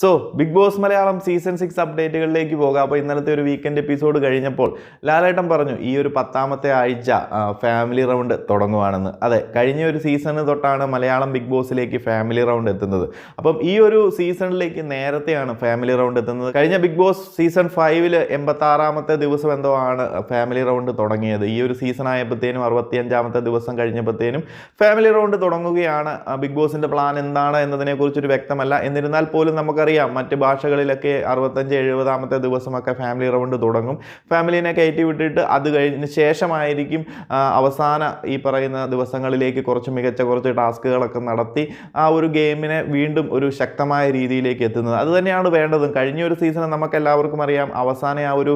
So Bigg Boss Malayalam season six അപ്ഡേറ്റുകളിലേക്ക് പോകാം. അപ്പോൾ ഇന്നലത്തെ ഒരു വീക്കെൻഡ് എപ്പിസോഡ് കഴിഞ്ഞപ്പോൾ ലാലേട്ടൻ പറഞ്ഞു ഈ ഒരു പത്താമത്തെ ആഴ്ച ഫാമിലി റൗണ്ട് തുടങ്ങുവാണെന്ന്. അതെ കഴിഞ്ഞ ഒരു സീസണ് തൊട്ടാണ് മലയാളം ബിഗ് ബോസിലേക്ക് ഫാമിലി റൗണ്ട് എത്തുന്നത്. അപ്പം ഈ ഒരു സീസണിലേക്ക് നേരത്തെയാണ് ഫാമിലി റൗണ്ട് എത്തുന്നത്. കഴിഞ്ഞ ബിഗ് ബോസ് സീസൺ ഫൈവിൽ എൺപത്താറാമത്തെ ദിവസം എന്തോ ആണ് ഫാമിലി റൗണ്ട് തുടങ്ങിയത്. ഈ ഒരു സീസൺ ആയപ്പോഴത്തേനും അറുപത്തിയഞ്ചാമത്തെ ദിവസം കഴിഞ്ഞപ്പോഴത്തേനും ഫാമിലി റൗണ്ട് തുടങ്ങുകയാണ്. ബിഗ് ബോസിന്റെ പ്ലാൻ എന്താണ് എന്നതിനെക്കുറിച്ചൊരു വ്യക്തമല്ല. എന്നിരുന്നാൽ പോലും നമുക്കറിയാം മറ്റ് ഭാഷകളിലൊക്കെ അറുപത്തഞ്ച് എഴുപതാമത്തെ ദിവസമൊക്കെ ഫാമിലി റൗണ്ട് തുടങ്ങും. ഫാമിലിനെ കയറ്റി വിട്ടിട്ട് അത് കഴിഞ്ഞ ശേഷമായിരിക്കും അവസാന ഈ പറയുന്ന ദിവസങ്ങളിലേക്ക് കുറച്ച് മികച്ച കുറച്ച് ടാസ്കുകളൊക്കെ നടത്തി ആ ഒരു ഗെയിമിനെ വീണ്ടും ഒരു ശക്തമായ രീതിയിലേക്ക് എത്തുന്നത്. അത് തന്നെയാണ് വേണ്ടതും. കഴിഞ്ഞ ഒരു സീസൺ നമുക്ക് എല്ലാവർക്കും അറിയാം അവസാന ആ ഒരു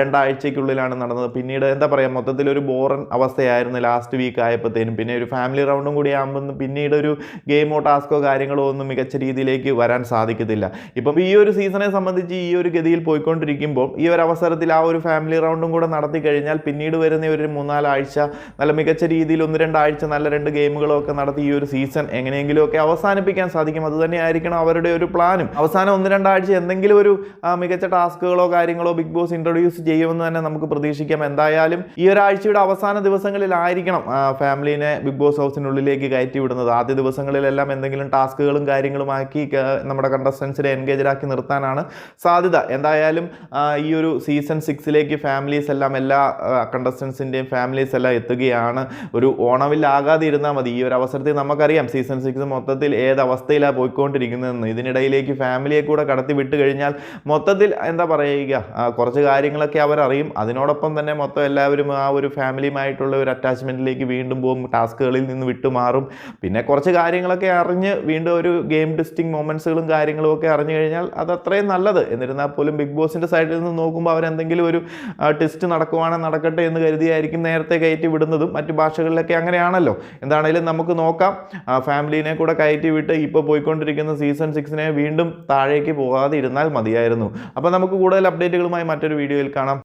രണ്ടാഴ്ചയ്ക്കുള്ളിലാണ് നടന്നത്. പിന്നീട് എന്താ പറയുക മൊത്തത്തിൽ ഒരു ബോറൻ അവസ്ഥയായിരുന്നു ലാസ്റ്റ് വീക്ക് ആയപ്പോഴത്തേനും പിന്നെ ഒരു ഫാമിലി റൗണ്ടും കൂടി ആകുമ്പോൾ പിന്നീട് ഒരു ഗെയിമോ ടാസ്കോ കാര്യങ്ങളോ ഒന്നും മികച്ച രീതിയിലേക്ക് വരാൻ സാധിക്കത്തില്ല. ഇപ്പം ഈ ഒരു സീസണെ സംബന്ധിച്ച് ഈ ഒരു ഗതിയിൽ പോയിക്കൊണ്ടിരിക്കുമ്പോൾ ഈ ഒരു അവസരത്തിൽ ആ ഒരു ഫാമിലി റൗണ്ടും കൂടെ നടത്തി കഴിഞ്ഞാൽ പിന്നീട് വരുന്ന ഒരു മൂന്നാലാഴ്ച നല്ല മികച്ച രീതിയിൽ ഒന്ന് രണ്ടാഴ്ച നല്ല രണ്ട് ഗെയിമുകളൊക്കെ നടത്തി ഈ ഒരു സീസൺ എങ്ങനെയെങ്കിലുമൊക്കെ അവസാനിപ്പിക്കാൻ സാധിക്കും. അത് തന്നെയായിരിക്കണം അവരുടെ ഒരു പ്ലാനും അവസാനം ഒന്ന് രണ്ടാഴ്ച എന്തെങ്കിലും ഒരു മികച്ച ടാസ്കുകളോ കാര്യങ്ങളോ ബിഗ് ബോസ് ഇൻട്രൊഡ്യൂസ് ചെയ്യുമെന്ന് തന്നെ നമുക്ക് പ്രതീക്ഷിക്കാം. എന്തായാലും ഈ ഒരാഴ്ചയുടെ അവസാന ദിവസങ്ങളിലായിരിക്കണം ഫാമിലിനെ ബിഗ് ബോസ് ഹൗസിനുള്ളിലേക്ക് കയറ്റി വിടുന്നത്. ആദ്യ ദിവസങ്ങളിലെല്ലാം എന്തെങ്കിലും ടാസ്കുകളും കാര്യങ്ങളും ആക്കി ക- എൻഗേജ് എൻഗേജഡ് ആക്കി നിർത്താനാണ് സാധ്യത. എന്തായാലും ഈ ഒരു സീസൺ സിക്സിലേക്ക് ഫാമിലീസ് എല്ലാം എല്ലാ കണ്ടസ്റ്റൻസിന്റെയും ഫാമിലീസ് എല്ലാം എത്തുകയാണ്. ഒരു ഓണവില്ലാകാതെ ഇരുന്നാൽ മതി. ഈ ഒരു അവസരത്തിൽ നമുക്കറിയാം സീസൺ സിക്സ് മൊത്തത്തിൽ ഏത് അവസ്ഥയിലാണ് പോയിക്കൊണ്ടിരിക്കുന്നതെന്ന്. ഇതിനിടയിലേക്ക് ഫാമിലിയെ കൂടെ കടത്തി വിട്ട് കഴിഞ്ഞാൽ മൊത്തത്തിൽ എന്താ പറയുക കുറച്ച് കാര്യങ്ങളൊക്കെ അവരറിയും. അതിനോടൊപ്പം തന്നെ മൊത്തം എല്ലാവരും ആ ഒരു ഫാമിലിയുമായിട്ടുള്ള ഒരു അറ്റാച്ച്മെന്റിലേക്ക് വീണ്ടും പോകും. ടാസ്കുകളിൽ നിന്ന് വിട്ടുമാറും. പിന്നെ കുറച്ച് കാര്യങ്ങളൊക്കെ അറിഞ്ഞ് വീണ്ടും ഒരു ഗെയിം ടെസ്റ്റിംഗ് മൊമെന്റ്സുകളും കാര്യങ്ങളും ഒക്കെ അറിഞ്ഞു കഴിഞ്ഞാൽ അത് അത്രയും നല്ലത്. എന്നിരുന്നാൽ പോലും ബിഗ് ബോസിന്റെ സൈഡിൽ നിന്ന് നോക്കുമ്പോൾ അവരെന്തെങ്കിലും ഒരു ടെസ്റ്റ് നടക്കുവാണെങ്കിൽ നടക്കട്ടെ എന്ന് കരുതിയായിരിക്കും നേരത്തെ കയറ്റി വിടുന്നതും മറ്റു ഭാഷകളിലൊക്കെ അങ്ങനെയാണല്ലോ. എന്താണേലും നമുക്ക് നോക്കാം. ഫാമിലീനെ കൂടെ കയറ്റി വിട്ട് ഇപ്പോൾ പോയിക്കൊണ്ടിരിക്കുന്ന സീസൺ സിക്സിനെ വീണ്ടും താഴേക്ക് പോകാതെ ഇരുന്നാൽ മതിയായിരുന്നു. അപ്പോൾ നമുക്ക് കൂടുതൽ അപ്ഡേറ്റുകളുമായി മറ്റൊരു വീഡിയോയിൽ കാണാം.